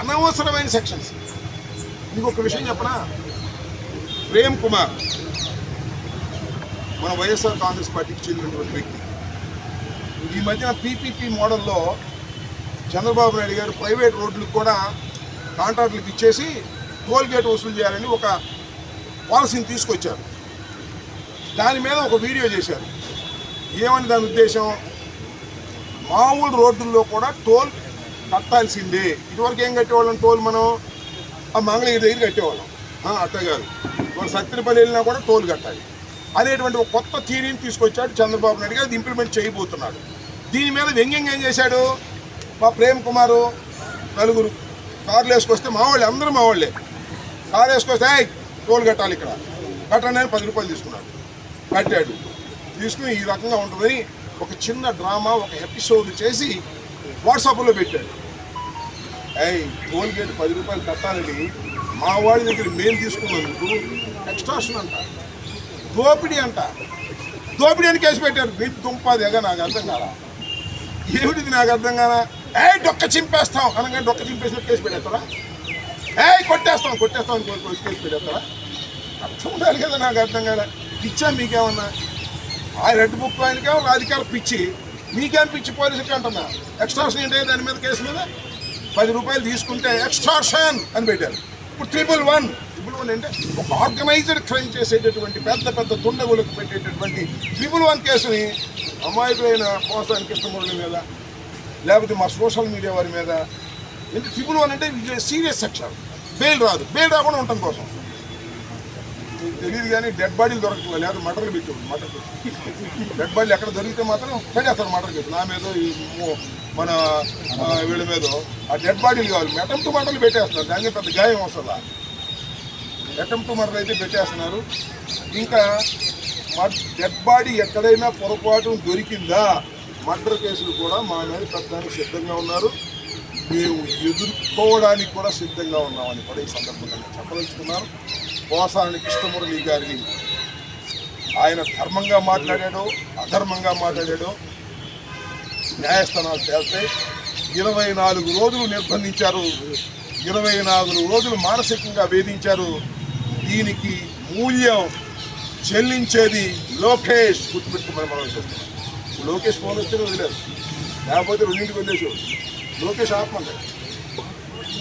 అనవసరమైన సెక్షన్స్ ఇంకొక విషయం చెప్పనా? ప్రేమ్ కుమార్ మన వైఎస్ఆర్ కాంగ్రెస్ పార్టీకి చెందినటువంటి వ్యక్తి. ఈ మధ్యన పీపీపీ మోడల్లో చంద్రబాబు నాయుడు గారు ప్రైవేట్ రోడ్లకు కూడా కాంట్రాక్టులకు ఇచ్చేసి టోల్గేట్ వసూలు చేయాలని ఒక పాలసీని తీసుకొచ్చారు. దాని మీద ఒక వీడియో చేశారు. ఏమని దాని ఉద్దేశం? మామూలు రోడ్డుల్లో కూడా టోల్ కట్టాల్సిందే. ఇదివరకు ఏం కట్టేవాళ్ళం? టోల్ మనం ఆ మంగళగిరి దగ్గర కట్టేవాళ్ళం. ఆ, కాదు మన సత్తిపల్లి వెళ్ళినా కూడా టోల్ కట్టాలి. అనేటువంటి ఒక కొత్త థీరీని తీసుకొచ్చాడు చంద్రబాబు నాయుడు గారు. అది ఇంప్లిమెంట్ చేయబోతున్నాడు. దీని మీద వ్యంగ్యంగా ఏం చేశాడు? మా ప్రేమ్ కుమారు నలుగురు కార్లు వేసుకొస్తే మా అందరూ మా వాళ్ళే. కారు వేసుకొస్తే టోల్ కట్టాలి ఇక్కడ. కట్టండి అని పది రూపాయలు తీసుకున్నాడు. కట్టాడు. తీసుకుని ఈ రకంగా ఉంటుందని ఒక చిన్న డ్రామా ఒక ఎపిసోడ్ చేసి వాట్సాప్లో పెట్టాడు. టోల్ గేట్ పది రూపాయలు కట్టాలని మా వాడి దగ్గర మేము తీసుకున్నందుకు ఎక్స్ట్రాషన్ అంట. దోపిడీ అంట. దోపిడీ అని కేసు పెట్టారు. వీటి దుంపాదేగా నాకు అర్థం కాదా ఏమిటిది నాకు అర్థం కాదా ఏ డొక్క చింపేస్తాం అనగా డొక్క చింపేసిన కేసు పెట్టేస్తారా? ఏ కొట్టేస్తాం కొట్టేస్తాం అని కేసు పెట్టేస్తారా? అర్థం ఉండాలి కదా నాకు అర్థం కాదా పిచ్చా మీకేమన్నా? ఆ రెడ్ బుక్ ఆయనకేమన్నా రాజకీయాలు పిచ్చి. మీకేం పిచ్చి పోలీసులకి అంటున్నా? ఎక్స్ట్రాషన్ ఏంటి? దాని మీద కేసు మీద? పది రూపాయలు తీసుకుంటే ఎక్స్ట్రాషన్ అని పెట్టారు. ఇప్పుడు ట్రిపుల్ వన్ ట్రిపుల్ వన్ అంటే ఒక ఆర్గనైజ్డ్ క్రైమ్ చేసేటటువంటి పెద్ద పెద్ద దుండగులకు పెట్టేటటువంటి ట్రిపుల్ వన్ కేసుని అమాయకులైన పోసాని కృష్ణమూర్తి మీద లేకపోతే మా సోషల్ మీడియా వారి మీద. అంటే ట్రిపుల్ వన్ అంటే సీరియస్ సెక్షన్ బెయిల్ రాదు. బెయిల్ రాకుండా ఉండటం కోసం. మీకు తెలియదు కానీ డెడ్ బాడీలు దొరకట్లేదు లేదా మటర్లు పెట్టు మటర్ డెడ్ బాడీలు ఎక్కడ దొరికితే మాత్రం పెట్టేస్తారు మటర్ కేసు నా మీద ఈ మన వీళ్ళ మీద ఆ డెడ్ బాడీలు కావాలి. అటెంప్ట్ మటర్లు పెట్టేస్తున్నారు. దానికి పెద్ద గాయం వస్తుందా అటెంప్ట్ మటర్ అయితే పెట్టేస్తున్నారు. ఇంకా డెడ్ బాడీ ఎక్కడైనా పొరపాటు దొరికిందా? మర్డర్ కేసులు కూడా మా మీద పెట్టడానికి సిద్ధంగా ఉన్నారు. మేము ఎదుర్కోవడానికి కూడా సిద్ధంగా ఉన్నామని కూడా ఈ సందర్భంగా చెప్పదలుచుకున్నాను పోసాని కృష్ణమురళి గారిని. ఆయన ధర్మంగా మాట్లాడాడో అధర్మంగా మాట్లాడాడో న్యాయస్థానాలు తేల్తే ఇరవై నాలుగు రోజులు నిర్బంధించారు. ఇరవై నాలుగు రోజులు మానసికంగా వేధించారు. దీనికి మూల్యం చెల్లించేది లోకేష్ గుర్తుపెట్టుకోమని మనం చేస్తున్నాం లోకేష్ ఫోన్ వస్తే వదిలేదు లేకపోతే రెండింటికి వదిలేసాడు లోకేష్ ఆత్మహత్య.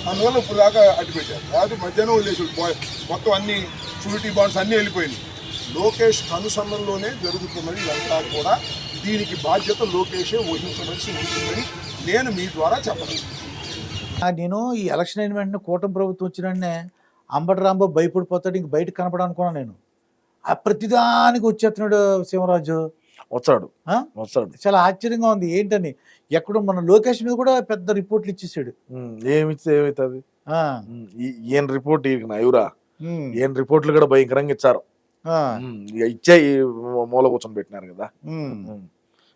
అందువల్ల ఇప్పుడు దాకా అడ్డుపెట్టారు పెట్టారు. మధ్యాహ్నం వదిలేసి మొత్తం అన్ని షూరిటీ బాండ్స్ అన్నీ వెళ్ళిపోయినాయి. లోకేష్ కనుసన్నల్లోనే జరుగుతున్నది ఇదంతా కూడా. దీనికి బాధ్యత లోకేషే వహించవలసి ఉంటుందని నేను మీ ద్వారా చెప్పగలను. నేను ఈ ఎలక్షన్ అయిన వెంటనే కూటమి ప్రభుత్వం వచ్చిన వెంటనే అంబటి రాంబాబు భయపడిపోతాడు ఇంక బయటకు కనపడాలనుకున్నాను నేను. ఆ ప్రతిదానికి వచ్చేస్తున్నాడు శివరాజు. వచ్చాడు. ఆ? వచ్చాడు. చాలా ఆశ్చర్యంగా ఉంది. ఏంటని? ఎక్కడో మన లోకేష్ మీద కూడా పెద్ద రిపోర్ట్లు ఇచ్చేసాడు. ఏమిస్తే ఏమవుతుంది ఈయన రిపోర్ట్ ఎవరా ఈయన రిపోర్ట్లు కూడా భయంకరంగా ఇచ్చారు. ఇచ్చే మూల కూర్చొని పెట్టినారు కదా.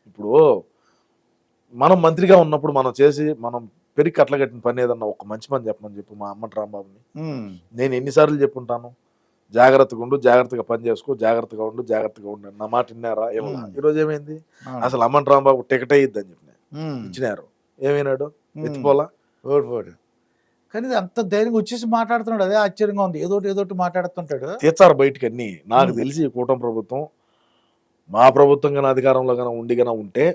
ఇప్పుడు మనం మంత్రిగా ఉన్నప్పుడు మనం చేసి మనం పెరిగి కట్ల కట్టిన పని ఏదన్నా ఒక మంచి పని చెప్పమని చెప్పు మా అమ్మటి రాంబాబుని నేను ఎన్నిసార్లు చెప్పుంటాను? జాగ్రత్తగా ఉండు జాగ్రత్తగా పని చేసుకో జాగ్రత్తగా ఉండు జాగ్రత్తగా ఉండు నా మాట విన్నారా? ఏమన్నా. ఈరోజు ఏమైంది. అసలు అమ్మటి రాంబాబు టికెట్ అయ్యిద్దని చెప్పిన. ఉమ్, ఇచ్చినారు. ఏమైనాడు. ఎత్తిపోలా? ఓడి ఓడి కానీ అంత ధైర్యంగా వచ్చేసి మాట్లాడుతున్నాడు. అదే ఆశ్చర్యంగా ఉంది. ఏదోటి ఏదోటి మాట్లాడుతుంటాడు. తీర్చారు బయటికి అన్ని. నాకు. తెలిసి కూటమి ప్రభుత్వం మా ప్రభుత్వం కానీ అధికారంలో కానీ ఉండి కానీ ఉంటే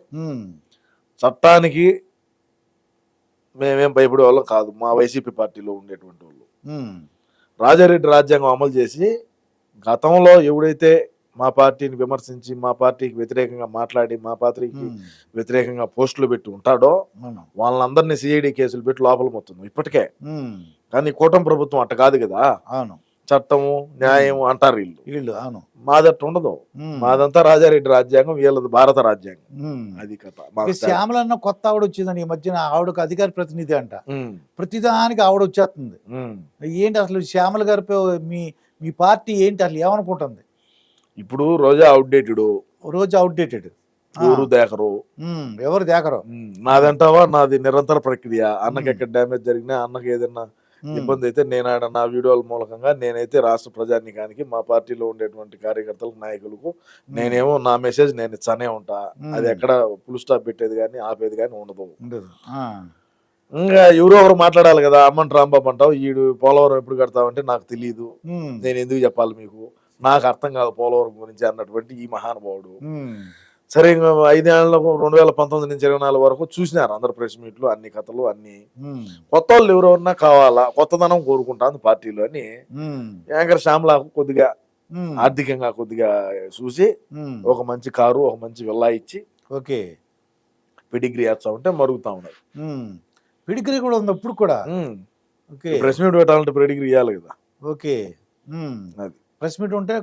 చట్టానికి మేమేం భయపడే వాళ్ళం కాదు. మా వైసీపీ పార్టీలో ఉండేటువంటి వాళ్ళు. రాజారెడ్డి రాజ్యాంగం అమలు చేసి గతంలో ఎవడైతే మా పార్టీని విమర్శించి మా పార్టీకి వ్యతిరేకంగా మాట్లాడి మా పార్టీకి వ్యతిరేకంగా పోస్టులు పెట్టి ఉంటాడో. వాళ్ళందరినీ సిఐడి కేసులు పెట్టి లోపల మొత్తం. ఇప్పటికే. కానీ కూటమి ప్రభుత్వం అట్ట కాదు కదా. అవును. చట్టము న్యాయం అంటారు వీళ్ళు. వీళ్ళు అవును. మాదట్టు ఉండదు. మాదంతా రాజారెడ్డి రాజ్యాంగం వీళ్ళది భారత రాజ్యాంగం. అది కథ ఇక మాకు శ్యామల అన్న కొత్త ఆవిడ వచ్చిందని ఈ మధ్యన ఆవిడకు అధికార ప్రతినిధి అంట. ప్రతిదానికి ఆవిడ వచ్చేస్తుంది. ఏంటి అసలు శ్యామల గారి పే- మీ మీ పార్టీ ఏంటి అసలు ఏమనుకుంటుంది? ఇప్పుడు రోజా అవుట్డేటెడ్ రోజు అవుట్డేటెడ్ ఎవరు దేకరు. ఎవరు దేకరు? నాదంటావా? నాది నిరంతర ప్రక్రియ. అన్నకి ఎక్కడ డ్యామేజ్ జరిగినా అన్నకి ఏదైనా ఇబ్బంది అయితే నేను ఆడ నా వీడియోల మూలకంగా నేనైతే రాష్ట్ర ప్రజానికానికి మా పార్టీలో ఉండేటువంటి కార్యకర్తలకు నాయకులకు నేనేమో నా మెసేజ్ నేను ఇచ్చానే ఉంటా. అది ఎక్కడ ఫుల్ స్టాప్ పెట్టేది కానీ ఆపేది కానీ ఉండదు. ఇంకా ఎవరో ఒకరు మాట్లాడాలి కదా అమ్మంట రాంబాబు అంటావు ఈడు పోలవరం ఎప్పుడు కడతావంటే నాకు తెలియదు నేను ఎందుకు చెప్పాలి మీకు? నాకు అర్థం కాదు పోలవరం గురించి అన్నటువంటి ఈ మహానుభావుడు. సరే ఇంకా ఐదేళ్ళకు రెండు వేల పంతొమ్మిది నుంచి ఇరవై నాలుగు వరకు చూసినారు అందరు ప్రెస్ మీట్లు అన్ని కథలు అన్ని. కొత్త వాళ్ళు ఎవరెవరన్నా కావాలా? కొత్తదనం కోరుకుంటాను పార్టీలో అని యాంకర్ శ్యామ్లాకు కొద్దిగా ఆర్థికంగా కొద్దిగా చూసి ఒక మంచి కారు ఒక మంచి విల్లా ఇచ్చి ఓకే. పెడిగ్రీ వేస్తా ఉంటే మరుగుతా ఉన్నాయి. ఉమ్. పిడికిరి కూడా ఉంది అప్పుడు కూడా? ఓకే. ప్రెస్ మీట్ పెట్టాలంటే పెడిగ్రీ ఇవ్వాలి కదా. ఓకే. అది. ప్రెస్ మీట్ ఉంటే